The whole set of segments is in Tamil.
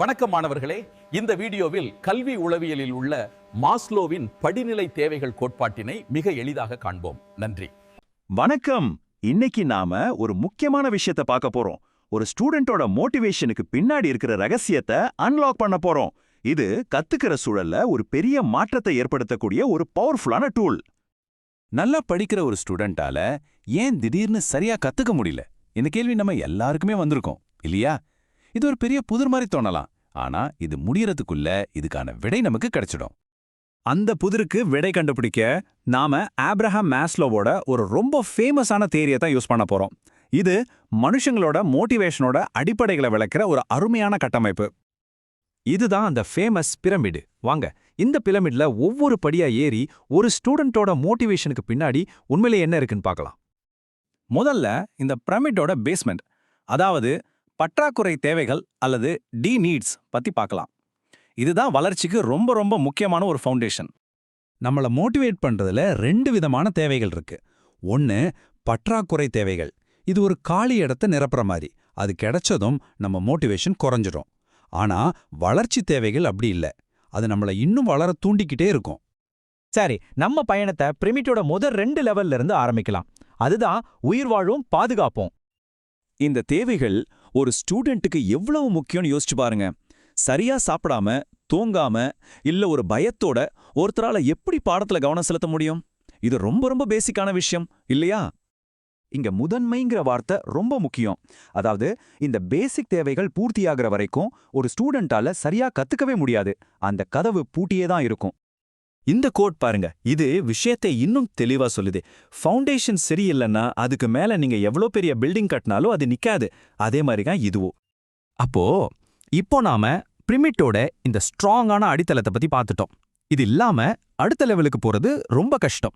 வணக்கம் மாணவர்களே இந்த வீடியோவில் கல்வி உளவியலில் உள்ள மாஸ்லோவின் படிநிலை தேவைகள் கோட்பாட்டினை மிக எளிதாக காண்போம். நன்றி. வணக்கம். இன்னைக்கு நாம ஒரு முக்கியமான விஷயத்த பார்க்க போறோம். ஒரு ஸ்டூடெண்டோட மோட்டிவேஷனுக்கு பின்னாடி இருக்கிற ரகசியத்தை அன்லாக் பண்ண போறோம். இது கத்துக்கிற சூழல்ல ஒரு பெரிய மாற்றத்தை ஏற்படுத்தக்கூடிய ஒரு பவர்ஃபுல்லான டூல் நல்லா படிக்கிற ஒரு ஸ்டூடெண்டால ஏன் திடீர்னு சரியா கத்துக்க முடியல? இந்த கேள்வி நம்ம எல்லாருக்குமே வந்திருக்கோம் இல்லையா? இது ஒரு பெரிய புதிர் மாதிரி தோணலாம். ஆனா இது முடியறதுக்குள்ள இதுக்கான விடை நமக்கு கிடைச்சிடும். அந்த புதிருக்கு விடை கண்டுபிடிக்க நாம ஆப்ரஹாம் மேஸ்லோவோட ஒரு ரொம்ப ஃபேமஸான தேரியை தான் யூஸ் பண்ண போறோம். இது மனுஷங்களோட மோட்டிவேஷனோட அடிப்படைகளை விளக்குற ஒரு அருமையான கட்டமைப்பு. இதுதான் அந்த ஃபேமஸ் பிரமிடு வாங்க இந்த பிரமிட்ல ஒவ்வொரு படியா ஏறி ஒரு ஸ்டூடெண்ட்டோட மோட்டிவேஷனுக்கு பின்னாடி உண்மையிலே என்ன இருக்குன்னு பார்க்கலாம். முதல்ல இந்த பிரமிட்டோட பேஸ்மெண்ட் அதாவது பற்றாக்குறை தேவைகள் அல்லது டி நீட்ஸ் பத்தி பார்க்கலாம். இதுதான் வளர்ச்சிக்கு ரொம்ப ரொம்ப முக்கியமான ஒரு ஃபவுண்டேஷன் நம்மள மோட்டிவேட் பண்றதுல ரெண்டு விதமான தேவைகள் இருக்கு. ஒன்னு பற்றாக்குறை தேவைகள். இது ஒரு காலி இடத்த நிரப்புற மாதிரி. அது கிடைச்சதும் நம்ம மோட்டிவேஷன் குறைஞ்சிடும். ஆனா வளர்ச்சி தேவைகள் அப்படி இல்ல. அது நம்மள இன்னும் வளர தூண்டிக்கிட்டே இருக்கும். சரி நம்ம பயணத்தை பிரிமிட்டோட முதல் ரெண்டு லெவல்ல இருந்து ஆரம்பிக்கலாம். அதுதான் உயிர் வாழும் பாதுகாப்போம். இந்த தேவைகள் ஒரு ஸ்டூடெண்ட்டுக்கு எவ்வளவு முக்கியம்னு யோசிச்சு பாருங்க. சரியா சாப்பிடாம தூங்காம இல்ல ஒரு பயத்தோட ஒருத்தரால எப்படி பாடத்துல கவனம் செலுத்த முடியும்? இது ரொம்ப ரொம்ப பேசிக்கான விஷயம் இல்லையா? இங்க முதன்மைங்கிற வார்த்தை ரொம்ப முக்கியம். அதாவது இந்த பேசிக் தேவைகள் பூர்த்தியாகிற வரைக்கும் ஒரு ஸ்டூடெண்டால சரியா கத்துக்கவே முடியாது. அந்த கதவு பூட்டியே தான் இருக்கும். இந்த கோட் பாருங்க. இது விஷயத்தை இன்னும் தெளிவா சொல்லுது. ஃபவுண்டேஷன் சரியில்லைன்னா அதுக்கு மேல நீங்க எவ்வளோ பெரிய பில்டிங் கட்டினாலும் அது நிக்காது. அதே மாதிரி தான் அப்போ இப்போ நாம பிரிமிட்டோட இந்த ஸ்ட்ராங்கான அடித்தளத்தை பத்தி பார்த்துட்டோம். இது இல்லாம அடுத்த லெவலுக்கு போறது ரொம்ப கஷ்டம்.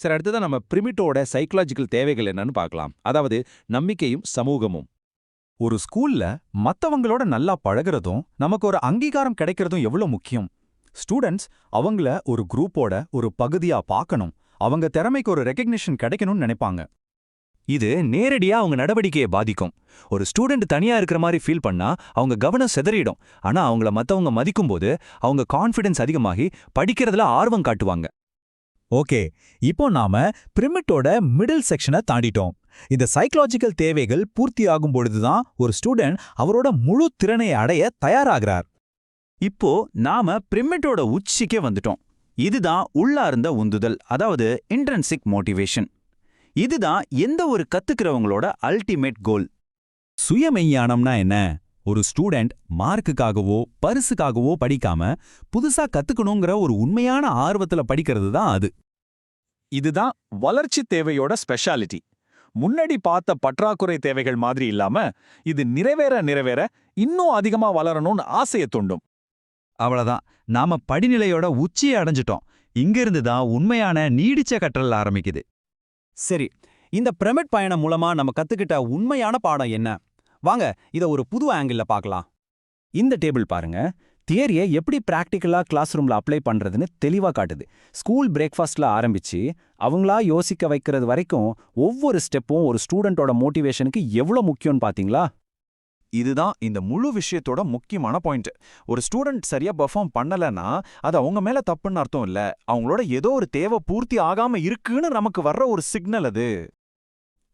சரி அடுத்ததான் நம்ம பிரிமிட்டோட சைக்கலாஜிக்கல் தேவைகள் என்னன்னு பார்க்கலாம். அதாவது நம்பிக்கையும் சமூகமும். ஒரு ஸ்கூல்ல மத்தவங்களோட நல்லா பழகுறதும் நமக்கு ஒரு அங்கீகாரம் கிடைக்கிறதும் எவ்வளவு முக்கியம்? ஸ்டூடெண்ட்ஸ் அவங்கள ஒரு குரூப்போட ஒரு பகுதியா பார்க்கணும். அவங்க திறமைக்கு ஒரு ரெக்கக்னிஷன் கிடைக்கணும்னு நினைப்பாங்க. இது நேரடியா அவங்க நடவடிக்கையை பாதிக்கும். ஒரு ஸ்டூடெண்ட் தனியா இருக்கிற மாதிரி ஃபீல் பண்ணா அவங்க கவனம் சிதறிடும். ஆனா அவங்கள மத்தவங்க மதிக்கும்போது அவங்க கான்ஃபிடென்ஸ் அதிகமாகி படிக்கிறதுல ஆர்வம் காட்டுவாங்க. ஓகே இப்போ நாம பிரிமிட்டோட மிடில் செக்ஷனை தாண்டிட்டோம். இந்த சைக்கலாஜிக்கல் தேவைகள் பூர்த்தி ஆகும் பொழுதுதான் ஒரு ஸ்டூடெண்ட் அவரோட முழு திறனை அடைய தயாராகிறார். இப்போ நாம பிரிமிட்டோட உச்சிக்கே வந்துட்டோம். இதுதான் உள்ளார்ந்த உந்துதல் அதாவது இன்ட்ரன்சிக் மோட்டிவேஷன் இதுதான் எந்த ஒரு கத்துக்கிறவங்களோட அல்டிமேட் கோல் சுயமெய்ஞானம்னா என்ன? ஒரு ஸ்டூடெண்ட் மார்க்குக்காகவோ பரிசுக்காகவோ படிக்காம புதுசா கத்துக்கணுங்கிற ஒரு உண்மையான ஆர்வத்துல படிக்கிறது தான் அது. இதுதான் வளர்ச்சி தேவையோட ஸ்பெஷாலிட்டி முன்னாடி பார்த்த பற்றாக்குறை தேவைகள் மாதிரி இல்லாம இது நிறைவேற நிறைவேற இன்னும் அதிகமா வளரணும்னு ஆசையை தூண்டும். அவ்வளோதான் நாம படிநிலையோட உச்சியை அடைஞ்சிட்டோம். இங்கிருந்து தான் உண்மையான நீடிச்ச கற்றல் ஆரம்பிக்குது. சரி இந்த பிரமிட் பயணம் மூலமா நம்ம கத்துக்கிட்ட உண்மையான பாடம் என்ன? வாங்க இத ஒரு புது ஆங்கிள்ல பார்க்கலாம். இந்த டேபிள் பாருங்க. தியரியை எப்படி ப்ராக்டிக்கலாக கிளாஸ் ரூம்ல அப்ளை பண்றதுன்னு தெளிவா காட்டுது. ஸ்கூல் பிரேக்ஃபாஸ்ட்ல ஆரம்பிச்சு அவங்களா யோசிக்க வைக்கிறது வரைக்கும் ஒவ்வொரு ஸ்டெப்பும் ஒரு ஸ்டூடெண்ட்டோட மோட்டிவேஷனுக்கு எவ்வளோ முக்கியம்னு பாத்தீங்களா இதுதான் இந்த முழு விஷயத்தோட முக்கியமான பாயிண்ட் ஒரு ஸ்டூடெண்ட் சரியா பெர்ஃபார்ம் பண்ணலன்னா அது அவங்க மேல தப்புன்னு அர்த்தம் இல்ல. அவங்களோட ஏதோ ஒரு தேவை பூர்த்தி ஆகாம இருக்குன்னு நமக்கு வர்ற ஒரு சிக்னல் அது.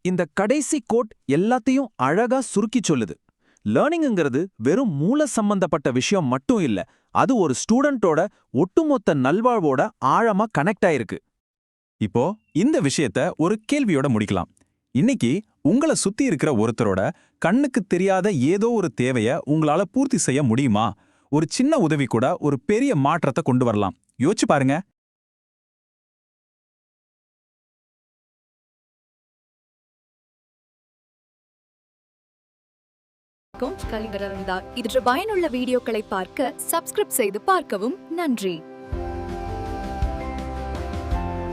இந்த கடைசி கோட் எல்லாத்தையும் அழகா சுருக்கி சொல்லுது. லேர்னிங்ங்கிறது வெறும் மூல சம்பந்தப்பட்ட விஷயம் மட்டும் இல்ல அது ஒரு ஸ்டூடெண்டோட ஒட்டுமொத்த நல்வாழ்வோட ஆழமா கனெக்ட் ஆயிருக்கு. இப்போ இந்த விஷயத்த ஒரு கேள்வியோட முடிக்கலாம். இன்னைக்கு உங்கள சுத்தி இருக்கிற ஒருத்தரோட கண்ணுக்கு தெரியாத ஏதோ ஒரு தேவைய உங்களால பூர்த்தி செய்ய முடியுமா? ஒரு சின்ன உதவி கூட ஒரு பெரிய மாற்றத்தை கொண்டு வரலாம். யோசிச்சு பாருங்க. கலிபரந்தா இது பயனுள்ள வீடியோக்களை பார்க்க சப்ஸ்கிரைப் செய்து பார்க்கவும் நன்றி.